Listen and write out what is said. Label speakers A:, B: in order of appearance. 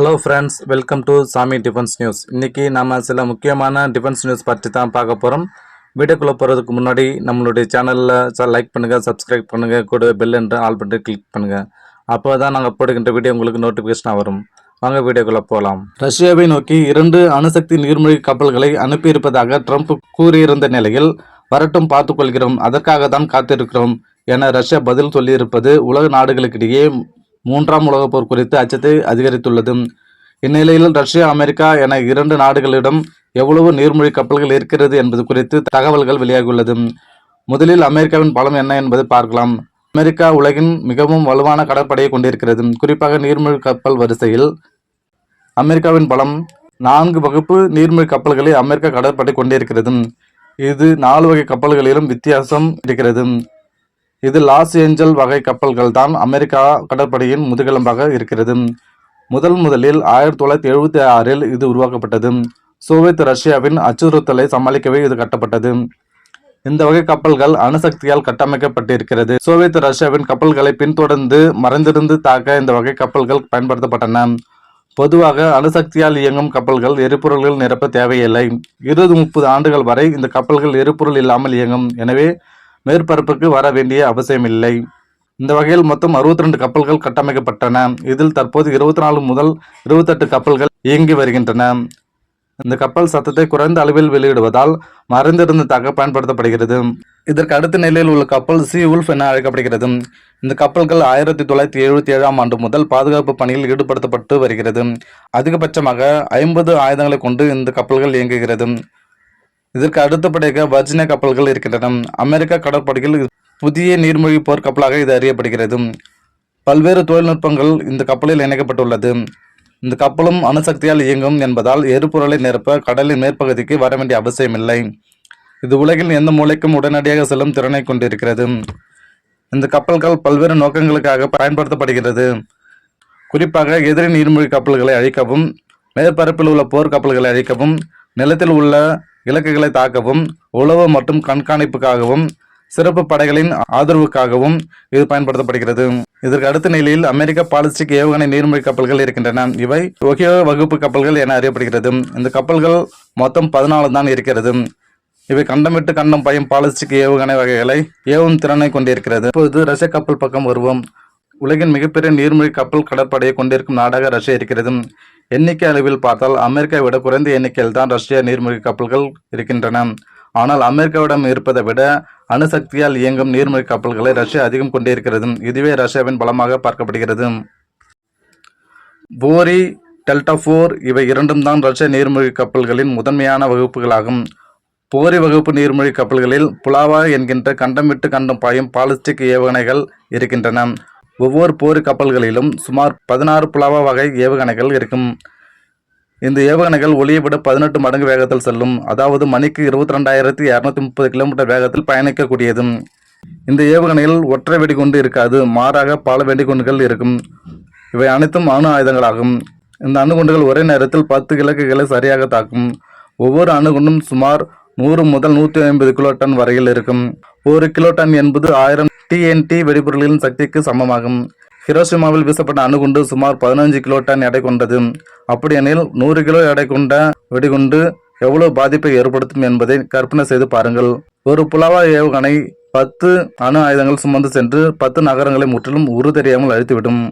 A: Hello friends welcome to Sami defence news இன்றைக்கி நம்ம சில முக்கியமான டிஃபென்ஸ் நியூஸ் பற்றி தான் பார்க்க போகிறோம் வீடியோக்குள்ளே போகிறதுக்கு முன்னாடி நம்மளுடைய சேனலில் லைக் பண்ணுங்கள் சப்ஸ்கிரைப் பண்ணுங்கள் கூட பெல் என்ற ஆல் பண்ணிட்டு கிளிக் பண்ணுங்கள் அப்போ தான் நாங்கள் போடுகின்ற வீடியோ உங்களுக்கு நோட்டிஃபிகேஷனாக வரும். வாங்க வீடியோக்குள்ளே போகலாம் ரஷ்யாவை நோக்கி இரண்டு அணுசக்தி நீர்மூழ்கி கப்பல்களை அனுப்பியிருப்பதாக ட்ரம்ப் கூறியிருந்த நிலையில் வரட்டும் பார்த்துக்கொள்கிறோம் அதற்காக தான் காத்திருக்கிறோம் என ரஷ்யா பதில் சொல்லியிருப்பது உலக நாடுகளுக்கிடையே மூன்றாம் உலகப் போர் குறித்து அச்சத்தை அதிகரித்துள்ளது இந்நிலையில் ரஷ்யா அமெரிக்கா என இரண்டு நாடுகளிடம் எவ்வளவு நீர்மூழ்கி கப்பல்கள் இருக்கிறது என்பது குறித்து தகவல்கள் வெளியாகியுள்ளது முதலில் அமெரிக்காவின் பலம் என்ன என்பதை பார்க்கலாம். அமெரிக்கா உலகின் மிகவும் வலுவான கடற்படையை கொண்டிருக்கிறது குறிப்பாக நீர்மூழ்கி கப்பல் வரிசையில் அமெரிக்காவின் பலம் நான்கு வகுப்பு நீர்மூழ்கி கப்பல்களை அமெரிக்க கடற்படை கொண்டிருக்கிறது இது நாலு வகை கப்பல்களிலும் வித்தியாசம் இருக்கிறது இது லாஸ் ஏஞ்சல் வகை கப்பல்கள் தான் அமெரிக்கா கடற்படையின் முதுகெலும்பாக இருக்கிறது. முதல் முதலில் ஆயிரத்தி தொள்ளாயிரத்தி எழுபத்தி ஆறில் இது உருவாக்கப்பட்டது. சோவியத் ரஷ்யாவின் அச்சுறுத்தலை சமாளிக்கவே இது கட்டப்பட்டது. இந்த வகை கப்பல்கள் அணுசக்தியால் கட்டமைக்கப்பட்டிருக்கிறது. சோவியத் ரஷ்யாவின் கப்பல்களை பின்தொடர்ந்து மறைந்திருந்து தாக்க இந்த வகை கப்பல்கள் பயன்படுத்தப்பட்டன. பொதுவாக அணுசக்தியால் இயங்கும் கப்பல்கள் எரிபொருள்கள் நிரப்ப தேவையில்லை. இருபது முப்பது ஆண்டுகள் வரை இந்த கப்பல்கள் எரிபொருள் இல்லாமல் இயங்கும். எனவே மேற்பரப்புக்கு வர வேண்டிய அவசியமில்லை. இந்த வகையில் மொத்தம் 62 கப்பல்கள் கட்டமைக்கப்பட்டன. இதில் தற்போது இருபத்தி நாலு முதல் இருபத்தெட்டு கப்பல்கள் இயங்கி வருகின்றன. இந்த கப்பல் சத்தத்தை குறைந்த அளவில் வெளியிடுவதால் மறைந்திருந்ததாக பயன்படுத்தப்படுகிறது. இதற்கு அடுத்த நிலையில் உள்ள கப்பல் சி உல்ஃப் என அழைக்கப்படுகிறது. இந்த கப்பல்கள் ஆயிரத்தி தொள்ளாயிரத்தி எழுபத்தி ஏழாம் ஆண்டு முதல் பாதுகாப்பு பணியில் ஈடுபடுத்தப்பட்டு வருகிறது. அதிகபட்சமாக ஐம்பது ஆயுதங்களை கொண்டு இந்த கப்பல்கள் இயங்குகிறது. இதற்கு அடுத்தபடியாக வர்ஜின கப்பல்கள் இருக்கின்றன. அமெரிக்க கடற்படையில் புதிய நீர்மூழ்கி போர் கப்பலாக இது அறியப்படுகிறது. பல்வேறு தொழில்நுட்பங்கள் இந்த கப்பலில் இணைக்கப்பட்டுள்ளது. இந்த கப்பலும் அணுசக்தியால் இயங்கும் என்பதால் எரிபொருளை நிரப்ப கடலின் மேற்பகுதிக்கு வர வேண்டிய அவசியமில்லை. இது உலகில் எந்த மூலைக்கும் உடனடியாக செல்லும் திறனை கொண்டிருக்கிறது. இந்த கப்பல்கள் பல்வேறு நோக்கங்களுக்காக பயன்படுத்தப்படுகிறது குறிப்பாக எதிரி நீர்மூழ்கி கப்பல்களை அழிக்கவும் மேற்பரப்பில் உள்ள போர் கப்பல்களை அழிக்கவும் நிலத்தில் உள்ள இலக்குகளை தாக்கவும் உளவு மற்றும் கண்காணிப்புக்காகவும் சிறப்பு படைகளின் ஆதரவுக்காகவும் இது பயன்படுத்தப்படுகிறது. இதற்கு அடுத்த நிலையில் அமெரிக்க பாலிஸ்டிக் ஏவுகணை நீர்மூழ்கி கப்பல்கள் இருக்கின்றன. இவை ஒகியோ வகுப்பு கப்பல்கள் என அறியப்படுகிறது. இந்த கப்பல்கள் மொத்தம் பதினாலு தான் இருக்கிறது. இவை கண்டமிட்டு கண்டம் பயம் பாலிஸ்டிக் ஏவுகணை வகைகளை ஏவும் திறனை கொண்டிருக்கிறது. இப்போது ரஷ்ய கப்பல் பக்கம் வருவோம். உலகின் மிகப்பெரிய நீர்மூழ்கி கப்பல் கடற்படையை கொண்டிருக்கும் நாடாக ரஷ்யா இருக்கிறது. எண்ணிக்கை அளவில் பார்த்தால் அமெரிக்கா விட குறைந்த எண்ணிக்கையில் தான் ரஷ்ய நீர்மூழ்கி கப்பல்கள் இருக்கின்றன. ஆனால் அமெரிக்காவிடம் இருப்பதை விட அணுசக்தியால் இயங்கும் நீர்மூழ்கி கப்பல்களை ரஷ்யா அதிகம் கொண்டிருக்கிறது. இதுவே ரஷ்யாவின் பலமாக பார்க்கப்படுகிறது. போரி டெல்டாஃபோர் இவை இரண்டும் தான் ரஷ்ய நீர்மூழ்கி கப்பல்களின் முதன்மையான வகுப்புகளாகும். போரி வகுப்பு நீர்மூழ்கி கப்பல்களில் புலாவா என்கின்ற கண்டம் விட்டு கண்டம் பாயும் பாலிஸ்டிக் ஏவுகணைகள் இருக்கின்றன. ஒவ்வொரு போர் கப்பல்களிலும் சுமார் பதினாறு புலாவா வகை ஏவுகணைகள் இருக்கும். இந்த ஏவுகணைகள் ஒளியை விட பதினெட்டு மடங்கு வேகத்தில் செல்லும். அதாவது மணிக்கு இருபத்தி ரெண்டாயிரத்தி இரநூத்தி முப்பது கிலோமீட்டர் வேகத்தில் பயணிக்கக்கூடியதும். இந்த ஏவுகணையில் ஒற்றை வெடிகுண்டு இருக்காது. மாறாக பல வெடிகுண்டுகள் இருக்கும். இவை அனைத்தும் அணு ஆயுதங்களாகும். இந்த அணுகுண்டுகள் ஒரே நேரத்தில் பத்து இலக்குகளை சரியாக தாக்கும். ஒவ்வொரு அணுகுண்டும் சுமார் நூறு முதல் நூற்றி ஐம்பது கிலோ டன் வரையில் இருக்கும். ஒரு கிலோ டன் என்பது ஆயிரம் டிஎன்டி வெடிபொருளின் சக்திக்கு சமமாகும். ஹிரோஷிமாவில் வீசப்பட்ட அணுகுண்டு சுமார் பதினஞ்சு கிலோ டன் எடை கொண்டது. அப்படியெனில் நூறு கிலோ எடை கொண்ட வெடிகுண்டு எவ்வளவு பாதிப்பை ஏற்படுத்தும் என்பதை கற்பனை செய்து பாருங்கள். ஒரு புலாவா ஏவுகணை பத்து அணு ஆயுதங்கள் சுமந்து சென்று பத்து நகரங்களை முற்றிலும் உரு தெரியாமல் அழித்துவிடும்.